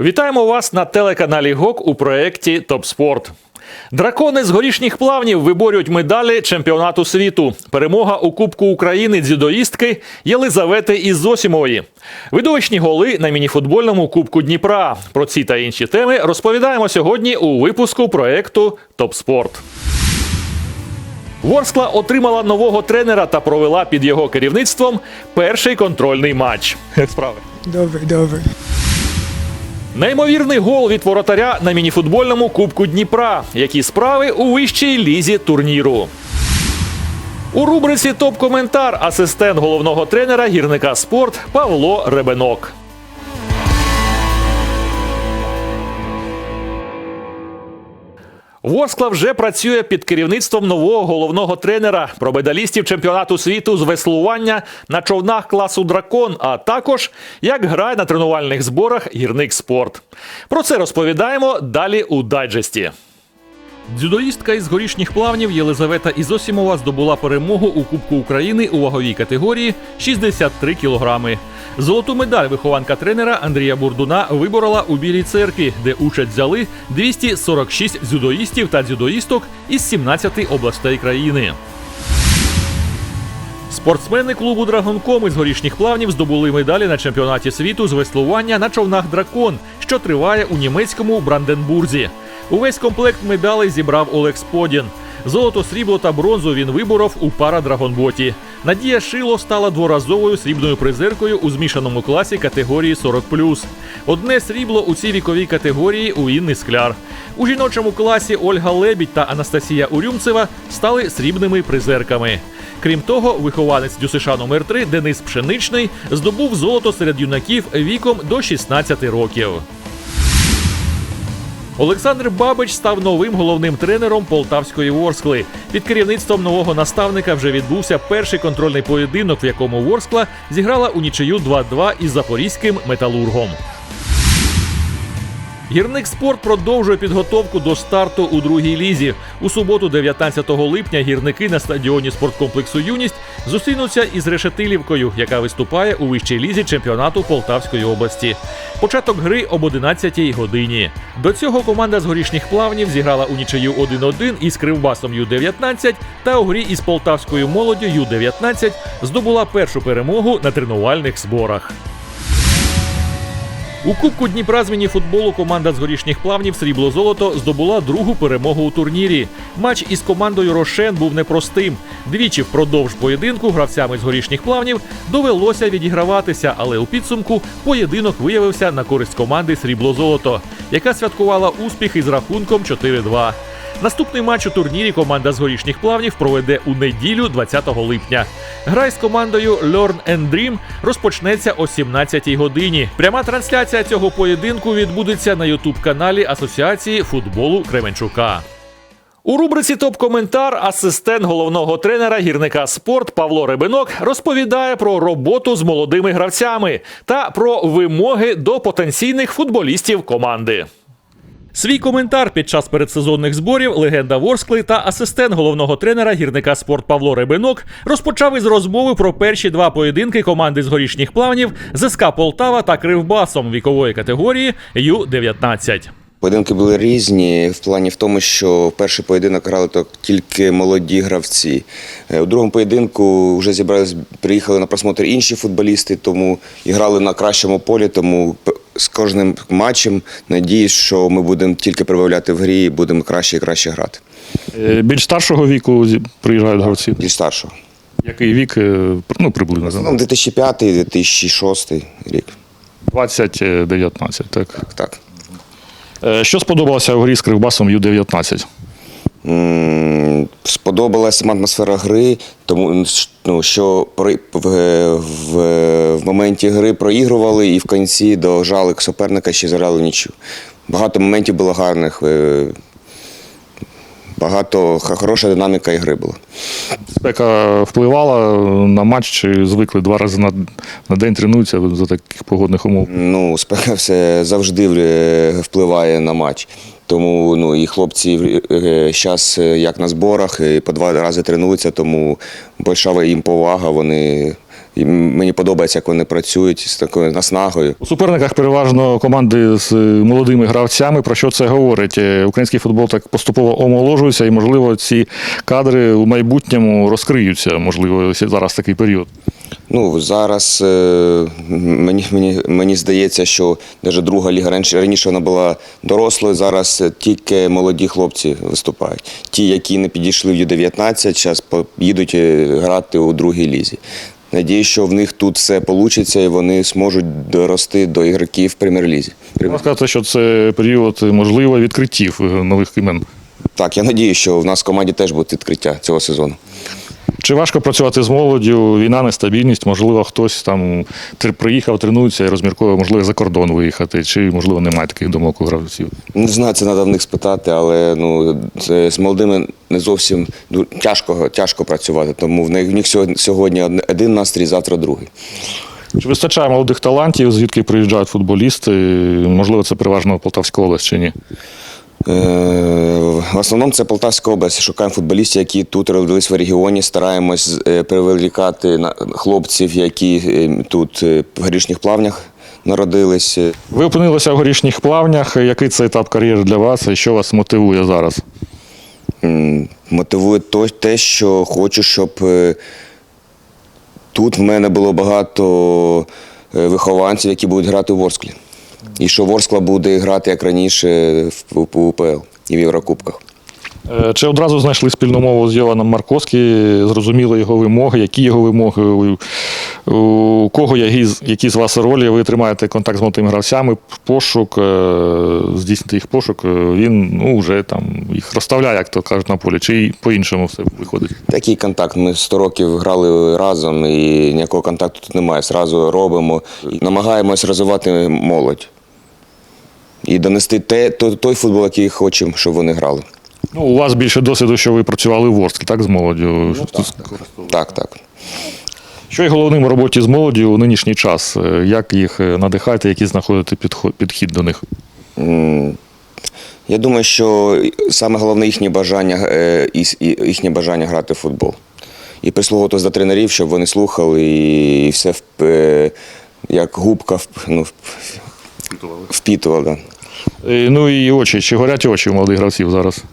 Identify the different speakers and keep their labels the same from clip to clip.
Speaker 1: Вітаємо вас на телеканалі ГОК у проєкті Топ Спорт. Дракони з горішніх плавнів виборюють медалі чемпіонату світу. Перемога у Кубку України дзюдоїстки Єлизавети Ізосімової. Видовищні голи на мініфутбольному Кубку Дніпра. Про ці та інші теми розповідаємо сьогодні у випуску проєкту Топ Спорт. Ворскла отримала нового тренера та провела під його керівництвом перший контрольний матч. Як справи?
Speaker 2: Добре, добре.
Speaker 1: Неймовірний гол від воротаря на мініфутбольному Кубку Дніпра. Які справи у вищій лізі турніру. У рубриці Топ-коментар асистент головного тренера гірника спорт Павло Ребенок. Ворскла вже працює під керівництвом нового головного тренера про медалістів чемпіонату світу з веслування на човнах класу дракон, а також як грає на тренувальних зборах гірник спорт. Про це розповідаємо далі у дайджесті. Дзюдоїстка із горішніх плавнів Єлизавета Ізосімова здобула перемогу у Кубку України у ваговій категорії 63 кілограми. Золоту медаль вихованка тренера Андрія Бурдуна виборола у Білій церкві, де участь взяли 246 дзюдоїстів та дзюдоїсток із 17 областей країни. Спортсмени клубу Драгонком із горішніх плавнів здобули медалі на чемпіонаті світу з веслування на човнах Дракон, що триває у німецькому Бранденбурзі. Увесь комплект медалей зібрав Олег Сподін. Золото, срібло та бронзу він виборов у парадрагонботі. Надія Шило стала дворазовою срібною призеркою у змішаному класі категорії 40+. Одне срібло у цій віковій категорії у Інни Скляр. У жіночому класі Ольга Лебідь та Анастасія Урюмцева стали срібними призерками. Крім того, вихованець ДЮСШ номер 3 Денис Пшеничний здобув золото серед юнаків віком до 16 років. Олександр Бабич став новим головним тренером полтавської Ворскли. Під керівництвом нового наставника вже відбувся перший контрольний поєдинок, в якому Ворскла зіграла у нічию 2-2 із запорізьким металургом. Гірник спорт продовжує підготовку до старту у другій лізі. У суботу, 19 липня, гірники на стадіоні спорткомплексу Юність зустрінуться із Решетилівкою, яка виступає у вищій лізі чемпіонату Полтавської області. Початок гри об 11 годині. До цього команда з горішніх плавнів зіграла у нічию 1-1 із Кривбасом Ю-19 та у грі із полтавською молоддю Ю-19 здобула першу перемогу на тренувальних зборах. У Кубку Дніпра з мініфутболу команда з горішніх плавнів срібло-золото здобула другу перемогу у турнірі. Матч із командою Рошен був непростим. Двічі впродовж поєдинку гравцями з горішніх плавнів довелося відіграватися, але у підсумку поєдинок виявився на користь команди Срібло-Золото, яка святкувала успіх із рахунком 4-2. Наступний матч у турнірі команда з горішніх плавнів проведе у неділю 20 липня. Гра із командою Learn and Dream розпочнеться о 17-й годині. Пряма трансляція цього поєдинку відбудеться на ютуб-каналі Асоціації футболу Кременчука. У рубриці Топ-коментар асистент головного тренера гірника спорт Павло Ребенок розповідає про роботу з молодими гравцями та про вимоги до потенційних футболістів команди. Свій коментар під час передсезонних зборів легенда Ворскли та асистент головного тренера гірника спорт Павло Ребенок розпочав із розмови про перші два поєдинки команди з горішніх плавнів ЗСК Полтава та Кривбасом вікової категорії Ю-19.
Speaker 3: Поєдинки були різні в плані в тому, що перший поєдинок грали то тільки молоді гравці. Е, У другому поєдинку вже зібрались, приїхали на просмотр інші футболісти, тому і грали на кращому полі. Тому з кожним матчем надіюсь, що ми будемо тільки прибавляти в грі і будемо краще і краще грати.
Speaker 4: Е, Більш старшого віку приїжджають гравці.
Speaker 3: Більш старшого.
Speaker 4: Який вік, е, ну приблизно
Speaker 3: Ну, 2005-2006 рік.
Speaker 4: 20-19, так.
Speaker 3: Так, так.
Speaker 4: Е, Що сподобалося у грі з Кривбасом Ю-19?
Speaker 3: Сподобалася атмосфера гри, тому ну, що при- в, в, в моменті гри проігрували і в кінці дожали суперника ще заграли нічю. Багато моментів було гарних, е, багато хороша динаміка ігри була.
Speaker 4: Спека впливала на матч, чи звикли два рази на, на день тренуються за таких погодних умов?
Speaker 3: Ну, спека все завжди е, впливає на матч. Тому ну, і хлопці зараз як на зборах, і по два рази тренуються, тому большава їм повага. Вони І мені подобається, як вони працюють з такою наснагою.
Speaker 4: У суперниках переважно команди з е, молодими гравцями. Про що це говорить? Е, Український футбол так поступово омоложується, і, можливо, ці кадри у майбутньому розкриються. Можливо, зараз такий період.
Speaker 3: Ну зараз е, мені, мені, мені здається, що навіть друга ліга раніше раніше вона була дорослою. Зараз е, тільки молоді хлопці виступають. Ті, які не підійшли в Ю-19, зараз їдуть е, грати у другій лізі. Надію, що в них тут все вийде і вони зможуть дорости до ігроків в прем'єр-лізі.
Speaker 4: Можна сказати, що це період можливо відкриттів нових імен.
Speaker 3: Так, я надію, що в нас в команді теж буде відкриття цього сезону.
Speaker 4: Чи важко працювати з молоддю? Війна, нестабільність, можливо, хтось там приїхав, тренується і розмірковує, можливо, за кордон виїхати, чи можливо немає таких думок у гравців.
Speaker 3: Не знаю, це треба в них спитати, але ну це з молодими не зовсім тяжко, тяжко працювати, тому в них, в них сьогодні- один настрій, завтра другий.
Speaker 4: Чи вистачає молодих талантів, звідки приїжджають футболісти? Можливо, це переважно Полтавська область чи ні?
Speaker 3: В основному це Полтавська область. Шукаємо футболістів, які тут родились в регіоні. Стараємось е, на- хлопців, які е, тут е, в горішніх плавнях народились.
Speaker 4: Ви опинилися в горішніх плавнях. Який це етап кар'єри для вас і що вас мотивує зараз?
Speaker 3: Мотивує те, що хочу, щоб тут в мене було багато вихованців, які будуть грати у Ворсклі. І що Ворскла буде грати як раніше в УПЛ і в Єврокубках.
Speaker 4: Е, Чи одразу знайшли спільну мову з Йованом Марковським, зрозуміли його вимоги, які його вимоги, у, кого які, з- вас ролі, ви тримаєте контакт з молодими гравцями, пошук, е, здійснити їх пошук, е, він ну, вже там їх розставляє, як то кажуть на полі, чи по-іншому все виходить.
Speaker 3: Такий контакт. Ми 100 років грали разом і ніякого контакту тут немає. Зразу робимо. Намагаємось розвивати молодь. І донести те, той футбол, який хочемо, щоб вони грали.
Speaker 4: Ну, у вас більше досвіду, що ви працювали в Ворсклі, так, з молоддю?
Speaker 3: Так, так.
Speaker 4: Що є головним у роботі з молоддю у нинішній час? Е, Як їх е, надихати, які знаходити підхід до них?
Speaker 3: Я думаю, що саме головне їхнє бажання, е, їхнє бажання грати в футбол. І прислугуватись до тренерів, щоб вони слухали і все як губка ну, впітували.
Speaker 4: Е, Ну і очі, чи горять очі у молодих гравців зараз?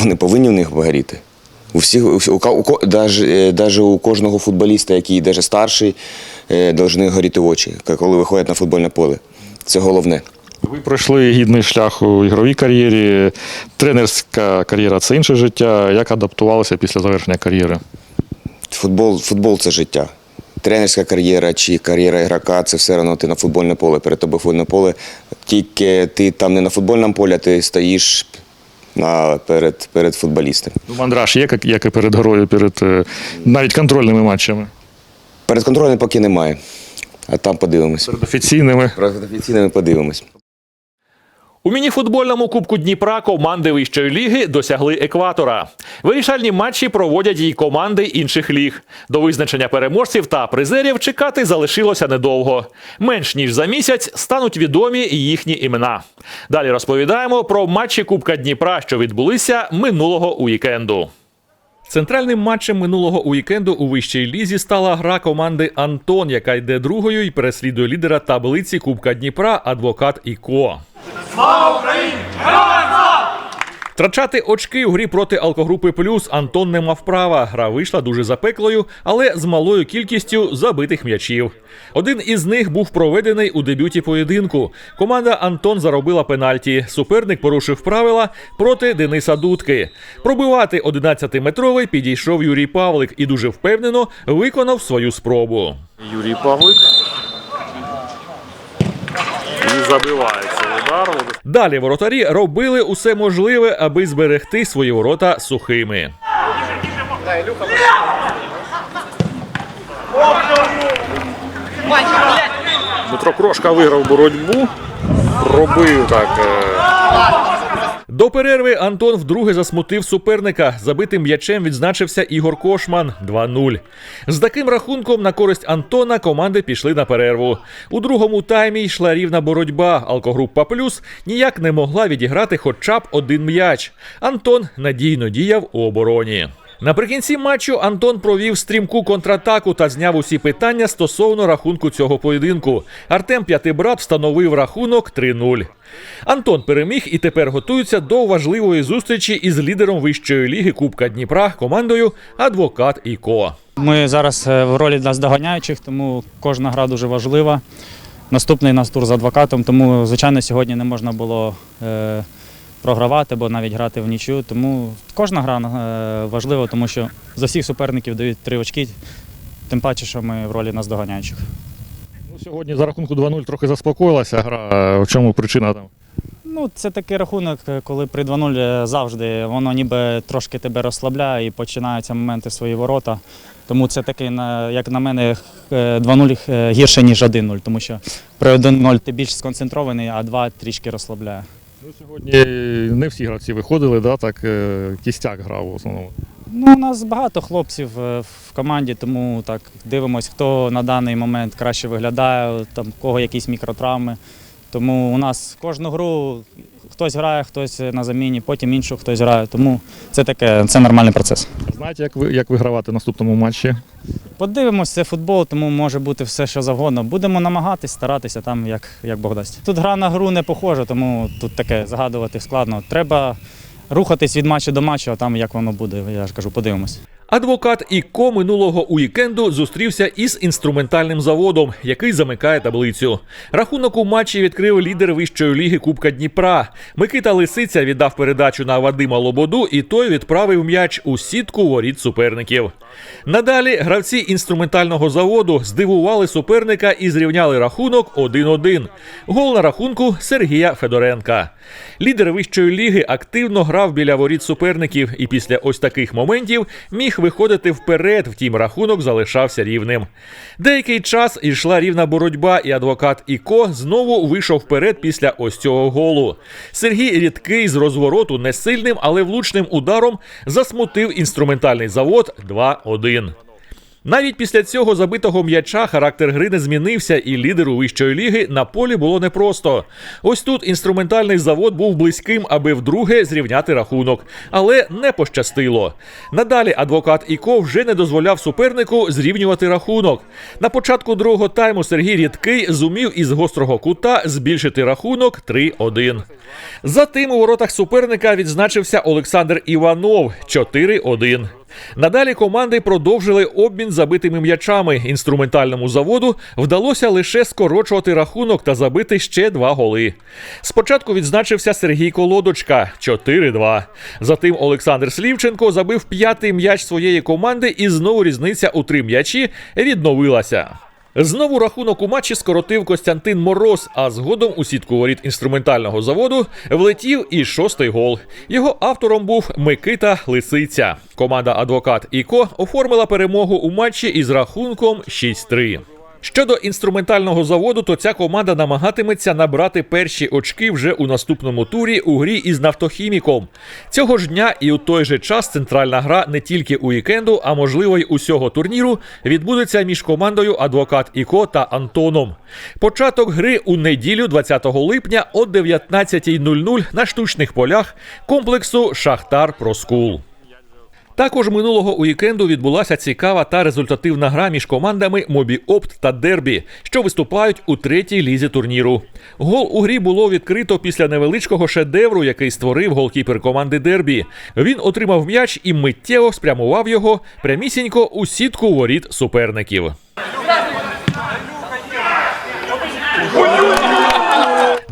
Speaker 3: Вони повинні в них горіти. У всіх, у, у, даже, е, у кожного футболіста, який даже старший, е, повинні горіти очі, коли виходять на футбольне поле. Це головне.
Speaker 4: Ви пройшли гідний шлях у ігровій кар'єрі. Тренерська кар'єра це інше життя. Як адаптувалися після завершення кар'єри?
Speaker 3: Футбол, футбол це життя. Тренерська кар'єра чи кар'єра ігрока це все одно ти на футбольне поле. Перед тобою футбольне поле. Тільки ти там не на футбольному полі, а ти стоїш на, перед, перед футболістами.
Speaker 4: Ну, мандраж є, як, як і перед грою, перед е, навіть контрольними матчами,
Speaker 3: Перед контролем поки немає. А там подивимось.
Speaker 4: перед офіційними.
Speaker 3: Перед офіційними подивимось.
Speaker 1: У мініфутбольному кубку Дніпра команди вищої ліги досягли екватора. Вирішальні матчі проводять і команди інших ліг. До визначення переможців та призерів чекати залишилося недовго. Менш ніж за місяць стануть відомі їхні імена. Далі розповідаємо про матчі Кубка Дніпра, що відбулися минулого уікенду. Центральним матчем минулого уікенду у вищій лізі стала гра команди Антон, яка йде другою і переслідує лідера таблиці Кубка Дніпра Адвокат Іко. Втрачати очки у грі проти алкогрупи плюс Антон не мав права. Гра вийшла дуже запеклою, але з малою кількістю забитих м'ячів. Один із них був проведений у дебюті поєдинку. Команда Антон заробила пенальті. Суперник порушив правила проти Дениса Дудки. Пробивати 11-метровий підійшов Юрій Павлик і дуже впевнено виконав свою спробу.
Speaker 4: Юрій Павлик. І забивається.
Speaker 1: Далі воротарі робили усе можливе, аби зберегти свої ворота сухими.
Speaker 4: Дмитро Крошка виграв боротьбу. Робив так.
Speaker 1: До перерви Антон вдруге засмутив суперника. Забитим м'ячем відзначився Ігор Кошман 2-0. З таким рахунком на користь Антона команди пішли на перерву. У другому таймі йшла рівна боротьба. Алкогрупа Плюс ніяк не могла відіграти хоча б один м'яч. Антон надійно діяв у обороні. Наприкінці матчу Антон провів стрімку контратаку та зняв усі питання стосовно рахунку цього поєдинку. Артем П'ятибрат встановив рахунок 3-0. Антон переміг і тепер готується до важливої зустрічі із лідером вищої ліги Кубка Дніпра командою Адвокат і Ко.
Speaker 2: Ми зараз е, в ролі наздоганяючих, тому кожна гра дуже важлива. Наступний нас тур з адвокатом, тому, звичайно, сьогодні не можна було е, програвати або навіть грати в нічю. Тому кожна гра е, важлива, тому що за всіх суперників дають три очки, тим паче, що ми в ролі наздоганяючих.
Speaker 4: Ну, сьогодні за рахунку 2-0 трохи заспокоїлася гра. В чому причина там?
Speaker 2: Ну, це такий рахунок, е, коли при 2-0 завжди воно ніби трошки тебе розслабляє і починаються моменти свої ворота. Тому це такий, як на мене, е, 2-0 е, гірше, ніж 1-0, тому що при 1-0 ти більш сконцентрований, а 2 трішки розслабляє.
Speaker 4: Ну, сьогодні не всі гравці виходили, да, так е, кістяк грав в основному.
Speaker 2: Ну, у нас багато хлопців е, в команді, тому так дивимось, хто на даний момент краще виглядає, там в кого якісь мікротравми. Тому у нас кожну гру хтось грає, хтось на заміні, потім іншу хтось грає. Тому це таке, це нормальний процес.
Speaker 4: Знаєте, як ви як вигравати в наступному матчі?
Speaker 2: Подивимось, це футбол, тому може бути все, що завгодно. Будемо намагатись, старатися там, як, як Бог дасть. Тут гра на гру не похожа, тому тут таке загадувати складно. Треба рухатись від матчу до матчу, а там як воно буде, я ж кажу, подивимось.
Speaker 1: Адвокат Іко минулого уікенду зустрівся із інструментальним заводом, який замикає таблицю. Рахунок у матчі відкрив лідер вищої ліги Кубка Дніпра. Микита Лисиця віддав передачу на Вадима Лободу, і той відправив м'яч у сітку воріт суперників. Надалі гравці інструментального заводу здивували суперника і зрівняли рахунок 1-1. Гол на рахунку Сергія Федоренка. Лідер вищої ліги активно грав біля воріт суперників і після ось таких моментів міг виходити вперед, втім рахунок залишався рівним. Деякий час йшла рівна боротьба, і адвокат Іко знову вийшов вперед після ось цього голу. Сергій Рідкий з розвороту не сильним, але влучним ударом засмутив інструментальний завод 2-1. Навіть після цього забитого м'яча характер гри не змінився, і лідеру вищої ліги на полі було непросто. Ось тут інструментальний завод був близьким, аби вдруге зрівняти рахунок, але не пощастило. Надалі адвокат Іко вже не дозволяв супернику зрівнювати рахунок. На початку другого тайму Сергій Рідкий зумів із гострого кута збільшити рахунок 3-1. Затим у воротах суперника відзначився Олександр Іванов 4-1. Надалі команди продовжили обмін забитими м'ячами. Інструментальному заводу вдалося лише скорочувати рахунок та забити ще два голи. Спочатку відзначився Сергій Колодочка 4-2. Затим Олександр Слівченко забив п'ятий м'яч своєї команди, і знову різниця у три м'ячі відновилася. Знову рахунок у матчі скоротив Костянтин Мороз, а згодом у сітку воріт інструментального заводу влетів і шостий гол. Його автором був Микита Лисиця. Команда Адвокат Іко оформила перемогу у матчі із рахунком 6-3. Щодо інструментального заводу, то ця команда намагатиметься набрати перші очки вже у наступному турі у грі із нафтохіміком. Цього ж дня і у той же час центральна гра не тільки у вікенду, а можливо й усього турніру відбудеться між командою Адвокат Іко та Антоном. Початок гри у неділю, 20 липня о 19.00 на штучних полях комплексу Шахтар Проскул. Також минулого уікенду відбулася цікава та результативна гра між командами Мобі Опт та Дербі, що виступають у третій лізі турніру. Гол у грі було відкрито після невеличкого шедевру, який створив голкіпер команди Дербі. Він отримав м'яч і миттєво спрямував його прямісінько у сітку воріт суперників.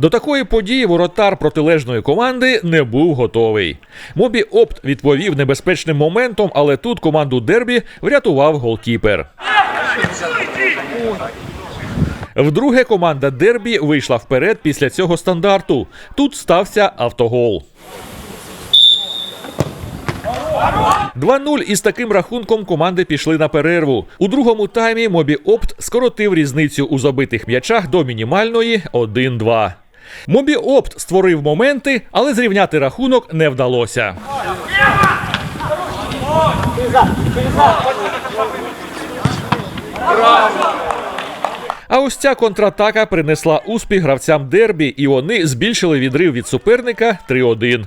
Speaker 1: До такої події воротар протилежної команди не був готовий. Мобі Опт відповів небезпечним моментом, але тут команду Дербі врятував голкіпер. Вдруге команда Дербі вийшла вперед після цього стандарту. Тут стався автогол. 2-0 із таким рахунком команди пішли на перерву. У другому таймі Мобі Опт скоротив різницю у забитих м'ячах до мінімальної 1-2. Мобі Опт створив моменти, але зрівняти рахунок не вдалося. А ось ця контратака принесла успіх гравцям дербі, і вони збільшили відрив від суперника 3-1.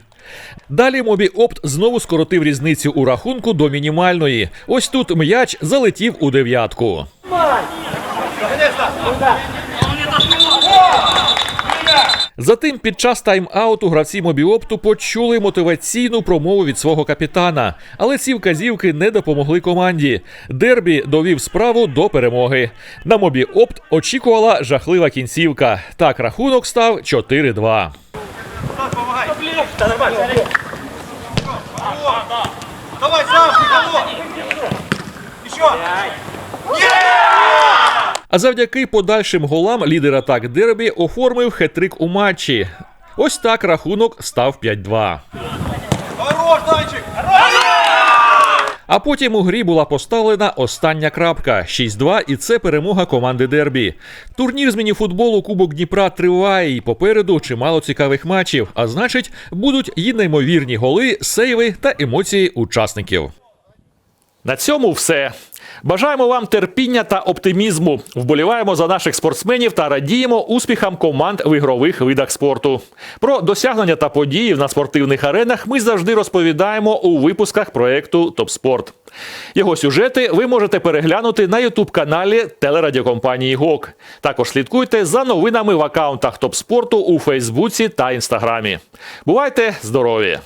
Speaker 1: Далі Мобі Опт знову скоротив різницю у рахунку до мінімальної. Ось тут м'яч залетів у дев'ятку. Затим під час тайм-ауту гравці Мобіопту почули мотиваційну промову від свого капітана, але ці вказівки не допомогли команді. Дербі довів справу до перемоги. На Мобіопт очікувала жахлива кінцівка. Так рахунок став 4-2.
Speaker 5: Давай, сам, никого! Еще!
Speaker 1: А завдяки подальшим голам лідер атак Дербі оформив хет-трик у матчі. Ось так рахунок став 5-2.
Speaker 5: Хорош, Данчик!
Speaker 1: А потім у грі була поставлена остання крапка 6-2, і це перемога команди Дербі. Турнір з мініфутболу Кубок Дніпра триває, і попереду чимало цікавих матчів. А значить, будуть і неймовірні голи, сейви та емоції учасників. На цьому все. Бажаємо вам терпіння та оптимізму. Вболіваємо за наших спортсменів та радіємо успіхам команд в ігрових видах спорту. Про досягнення та події на спортивних аренах ми завжди розповідаємо у випусках проекту Топспорт. Його сюжети ви можете переглянути на ютуб-каналі телерадіокомпанії ГОК. Також слідкуйте за новинами в акаунтах Топспорту у Фейсбуці та Інстаграмі. Бувайте здорові!